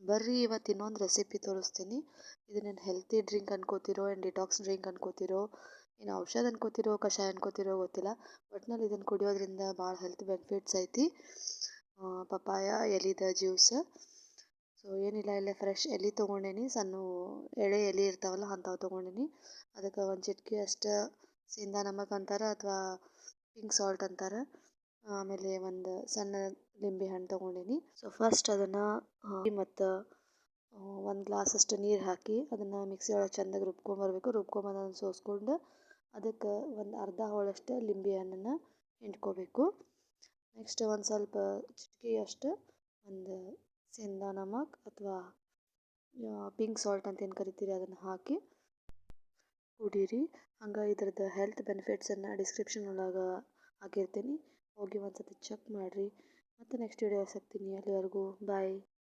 ಬರ್ರಿ ಇವತ್ತು ಇನ್ನೊಂದು ರೆಸಿಪಿ ತೋರಿಸ್ತೀನಿ. ಇದನ್ನೇನು ಹೆಲ್ತಿ ಡ್ರಿಂಕ್ ಅನ್ಕೋತಿರೋ, ಏನು ಡಿಟಾಕ್ಸ್ ಡ್ರಿಂಕ್ ಅನ್ಕೋತಿರೋ, ಏನು ಔಷಧ ಅನ್ಕೋತಿರೋ, ಕಷಾಯ ಅನ್ಕೋತಿರೋ ಗೊತ್ತಿಲ್ಲ. ಒಟ್ನಲ್ಲಿ ಇದನ್ನು ಕುಡಿಯೋದ್ರಿಂದ ಭಾಳ ಹೆಲ್ತ್ ಬೆನಿಫಿಟ್ಸ್ ಐತಿ. ಪಪ್ಪಾಯ, ಎಲಿದ ಜ್ಯೂಸ್ ಸೊ ಏನಿಲ್ಲ, ಇಲ್ಲೇ ಫ್ರೆಶ್ ಎಲೆ ತೊಗೊಂಡೇನಿ. ಸಣ್ಣ ಎಳೆ ಎಲೆ ಇರ್ತಾವಲ್ಲ ಅಂಥವು ತೊಗೊಂಡೇನಿ. ಅದಕ್ಕೆ ಒಂದು ಚಿಟಿಕೆ ಅಷ್ಟು, ಸಿಂಧಾ ನಮಕ್ ಅಂತಾರೆ ಅಥವಾ ಪಿಂಕ್ ಸಾಲ್ಟ್ ಅಂತಾರೆ. ಆಮೇಲೆ ಒಂದು ಸಣ್ಣ ಲಿಂಬೆ ಹಣ್ಣು ತೊಗೊಂಡೀನಿ. ಸೊ ಫಸ್ಟ್ ಅದನ್ನು ಮತ್ತು ಒಂದು ಗ್ಲಾಸಷ್ಟು ನೀರು ಹಾಕಿ ಅದನ್ನು ಮಿಕ್ಸಿ ಒಳಗೆ ಚೆಂದಾಗಿ ರುಬ್ಕೊಂಬರ್ಬೇಕು ರುಬ್ಕೊಂಬಂದು ಅದನ್ನು ಸೋಸ್ಕೊಂಡು ಅದಕ್ಕೆ ಒಂದು ಅರ್ಧ ಹೋಳಷ್ಟು ಲಿಂಬೆ ಹಣ್ಣನ್ನು ಹಿಂಡ್ಕೋಬೇಕು. ನೆಕ್ಸ್ಟ್ ಒಂದು ಸ್ವಲ್ಪ ಚಿಟಿಕೆಯಷ್ಟು ಒಂದು ಸೇಂದಾ ನಮಕ್ ಅಥವಾ ಪಿಂಕ್ ಸಾಲ್ಟ್ ಅಂತ ಏನು ಕರಿತೀರಿ ಅದನ್ನು ಹಾಕಿ ಕುಡೀರಿ. ಹಂಗೆ ಇದ್ರದ್ದು ಹೆಲ್ತ್ ಬೆನಿಫಿಟ್ಸನ್ನು ಡಿಸ್ಕ್ರಿಪ್ಷನ್ ಒಳಗೆ ಹಾಕಿರ್ತೀನಿ. ಹೋಗಿ ಒಂದು ಸತಿ ಚೆಕ್ ಮಾಡಿರಿ. ಮತ್ತು ನೆಕ್ಸ್ಟ್ ವಿಡಿಯೋ ಸಿಗ್ತೀನಿ ಅಲ್ಲಿವರೆಗೂ. ಬಾಯ್